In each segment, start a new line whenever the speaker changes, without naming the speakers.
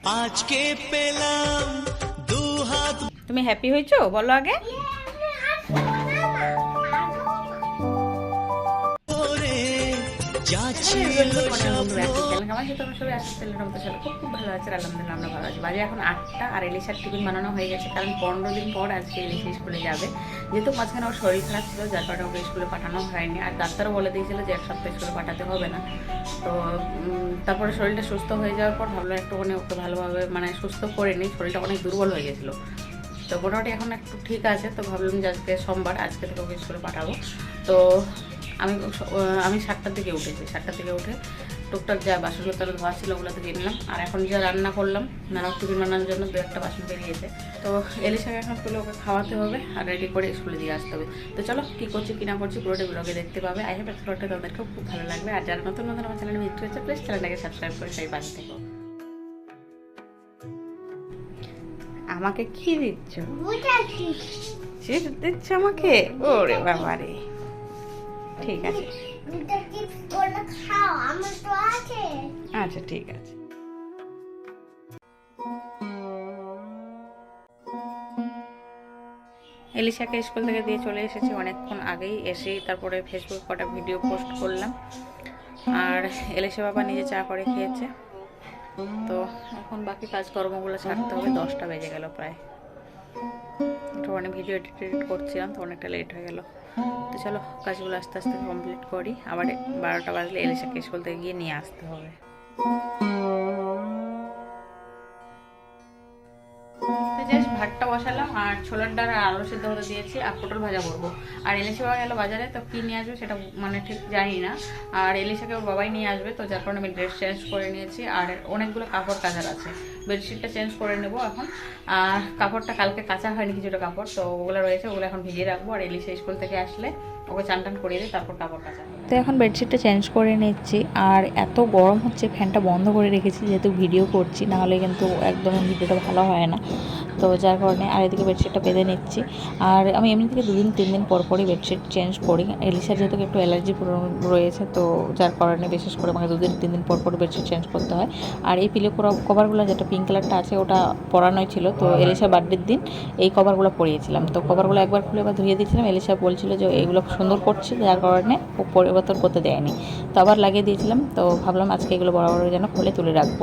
আজকে পেলাম দু হাত
তুমি হ্যাপি হয়েছো? বলো আগে।
যা ছিল
খুব খুব ভালো আছে আলহামদুলিল্লাহ আমরা ভালো আছি। বাজে এখন আটটা আর ইলিশার টিফিন বানানো হয়ে গেছে কারণ পনেরো দিন পর আজকে ইলিশ স্কুলে যাবে। যেহেতু মাঝখানে ওর শরীর খারাপ ছিল যার কারণে ওকে স্কুলে পাঠানো হয়নি। আর ডাক্তারও বলে দিয়েছিল যে এক সপ্তাহ স্কুলে পাঠাতে হবে না। তো তারপরে শরীরটা সুস্থ হয়ে যাওয়ার পর ভাবলাম একটুখানি ওকে ভালোভাবে মানে সুস্থ করে নিই শরীরটা অনেক দুর্বল হয়ে গেছিল। তো মোটামুটি এখন একটু ঠিক আছে তো ভাবলাম যে আজকে সোমবার আজকে থেকে ওকে স্কুলে পাঠাবো। তো আমি আমি সাতটার দিকে উঠেছি। সাতটার থেকে উঠে টুকটাক যা বাসনগুলো ধোয়া ছিল ওগুলো থেকে নিলাম। আর এখন যা রান্না করলাম নানা টিফিন বানানোর জন্য দু একটা বাসন বেরিয়েছে। তো এলিশাকে এখন তুলে ওকে খাওয়াতে হবে আর রেডি করে স্কুলে দিয়ে আসতে হবে। তো চলো কী করছি কী না করছি পুরোটা ব্লগে দেখতে পাবে। আই হোপ এক্সপ্লোরটা তোমাদেরকেও খুব ভালো লাগবে। আর যারা নতুন নতুন আমার চ্যানেলে ভিজিট হয়েছে প্লিজ চ্যানেলটাকে সাবস্ক্রাইব করে সেই পাশে থেকো। আমাকে কি দিচ্ছ? দিচ্ছ আমাকে? ওরে বাবা রে ঠিক আছে। আচ্ছা ঠিক আছে। এলিশাকে স্কুল থেকে দিয়ে চলে এসেছি অনেকক্ষণ আগেই এসেই তারপরে ফেসবুক কটা ভিডিও পোস্ট করলাম। আর এলিশা বাবা নিজে চা করে খেয়েছে। তো এখন বাকি কাজকর্মগুলো ছাড়তে হবে দশটা বেজে গেল প্রায়। একটু অনেক ভিডিও এডিট এডিট করছিলাম তো অনেকটা লেট হয়ে গেল। তো চলো কাজগুলো আস্তে আস্তে কমপ্লিট করি। আবার বারোটা বাজলে এলিশাকে স্কুল থেকে গিয়ে নিয়ে আসতে হবে। জাস্ট ভাতটা বসালাম আর ছোলার ডাল আর আলু সিদ্ধ হতে দিয়েছি আর পটল ভাজা করব। আর এলিশা বাবা গেল বাজারে, তো কী নিয়ে আসবে সেটা মানে ঠিক জানি না। আর এলিশাকে ওর বাবাই নিয়ে আসবে, তো যার কারণে আমি ড্রেস চেঞ্জ করে নিয়েছি। আর অনেকগুলো কাপড় কাচার আছে। বেডশিটটা চেঞ্জ করে নেব এখন। আর কাপড়টা কালকে কাঁচা হয়নি কিছুটা কাপড়, তো ওগুলো রয়েছে, ওগুলো এখন ভিজিয়ে রাখব, আর এলিশা স্কুল থেকে আসলে ওকে চান টান করিয়ে দিই তারপর কাপড় কাচা।
তো এখন বেডশিটটা চেঞ্জ করে নিচ্ছি, আর এত গরম হচ্ছে, ফ্যানটা বন্ধ করে রেখেছি, যেহেতু ভিডিও করছি, নাহলে কিন্তু একদম ভিডিওটা ভালো হয় না। তো যার কারণে আর এদিকে বেডশিটটা বেঁধে নিচ্ছি, আর আমি এমনি থেকে দুদিন তিন দিন পর পরই বেডশিট চেঞ্জ করি। এলিসার যেহেতু একটু অ্যালার্জি রয়েছে, তো যার কারণে বিশেষ করে আমাকে দুদিন তিন দিন পর পর বেডশিট চেঞ্জ করতে হয়। আর এই পিলো কভারগুলো যেটা পিঙ্ক কালারটা আছে ওটা পরানোই ছিল। তো এলিশা বার্থডের দিন এই কভারগুলো পরিয়েছিলাম। তো কভারগুলো একবার খুলে একবার ধুয়ে দিয়েছিলাম এলিশা বলছিল যে এগুলো সুন্দর করছে যার কারণে ও পরিবর্তন করতে দেয়নি। তো আবার লাগিয়ে দিয়েছিলাম তো ভাবলাম আজকে এগুলো বড় বড় যেন খুলে তুলে রাখব।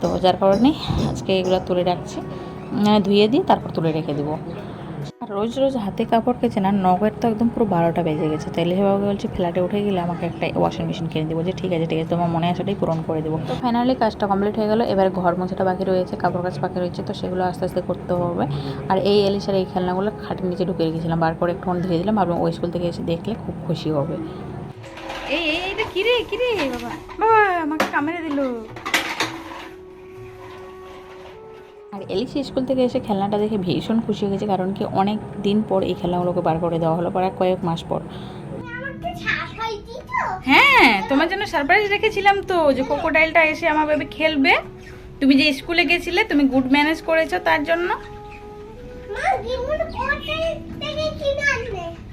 তো যার কারণে আজকে এগুলো তুলে রাখছি। ধুয়ে দিই তারপর তুলে রেখে দেবো। রোজ রোজ হাতে কাপড় কেচে না নগের তো একদম পুরো বারোটা বেজে গেছে। তাইলে বাবা বলছে, ফ্ল্যাটে উঠে গেলে আমাকে একটা ওয়াশিং মেশিন কিনে দেবো। যে ঠিক আছে ঠিক আছে, তোমার মনে আসাটাই পূরণ করে দেবো। তো ফাইনালি কাজটা কমপ্লিট হয়ে গেলো। এবার ঘর মোছাটা বাকি রয়েছে, কাপড় কাজ বাকি রয়েছে, তো সেগুলো আস্তে আস্তে করতে হবে। আর এই এলিশার এই খেলনাগুলো খাটের নিচে ঢুকে রেখেছিলাম। বার করে একটু ধুয়ে দিলাম আর ওই স্কুল থেকে এসে দেখলে খুব খুশি হবে।
এই এই এটা কিরে কিরে বাবা বাবা, আমাকে কামড়ে দিল।
আর এলিসি স্কুল থেকে এসে খেলনাটা দেখে ভীষণ খুশি হয়ে গেছে, কারণ কি অনেক দিন পর এই খেলনাগুলোকে বার করে দেওয়া হলো, প্রায় কয়েক মাস পর।
হ্যাঁ তোমার জন্য সারপ্রাইজ রেখেছিলাম তো, যে কোকোডাইলটা এসে আমার বেবি খেলবে। তুমি যে স্কুলে গেছিলে, তুমি গুড ম্যানেজ করেছ তার জন্য।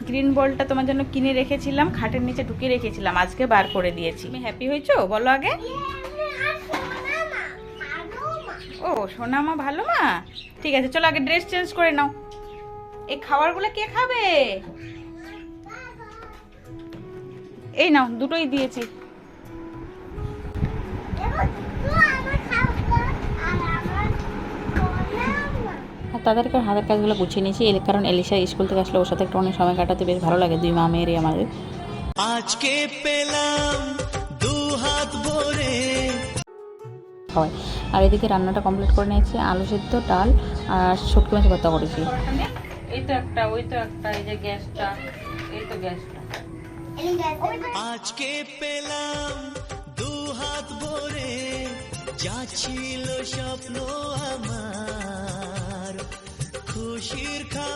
গ্রিন বলটা তোমার জন্য কিনে রেখেছিলাম, খাটের নিচে ঢুকিয়ে রেখেছিলাম, আজকে বার করে দিয়েছি। তুমি হ্যাপি হয়েছো? বলো আগে। ও সোনা মা ভালো মা ঠিক আছে চলো আগে ড্রেস চেঞ্জ করে নাও। এই খাবারগুলো কে খাবে? এই নাও দুটোই দিয়েছি।
আর তাদেরকে হাতের কাজগুলো গুছিয়ে নিয়েছি এর কারণ এলিশা স্কুল থেকে আসলে ওর সাথে একটু অনেক সময় কাটাতে বেশ ভালো লাগে দুই মা মেয়েরই আমাদের।
আজকে পেলাম দু হাত ভরে
খাওয়াই আর এদিকে রান্নাটা কমপ্লিট করে নিয়েছি আলু সেদ্ধ ডাল আর শক্তি মাছ ভর্তা করেছি।
এই তো একটা ওই তো একটা এই যে গ্যাসটা এই তো গ্যাসটা।
আজকে পেলাম দু হাত ভরে যাচ্ছিল স্বপ্ন আমার। খুশির খা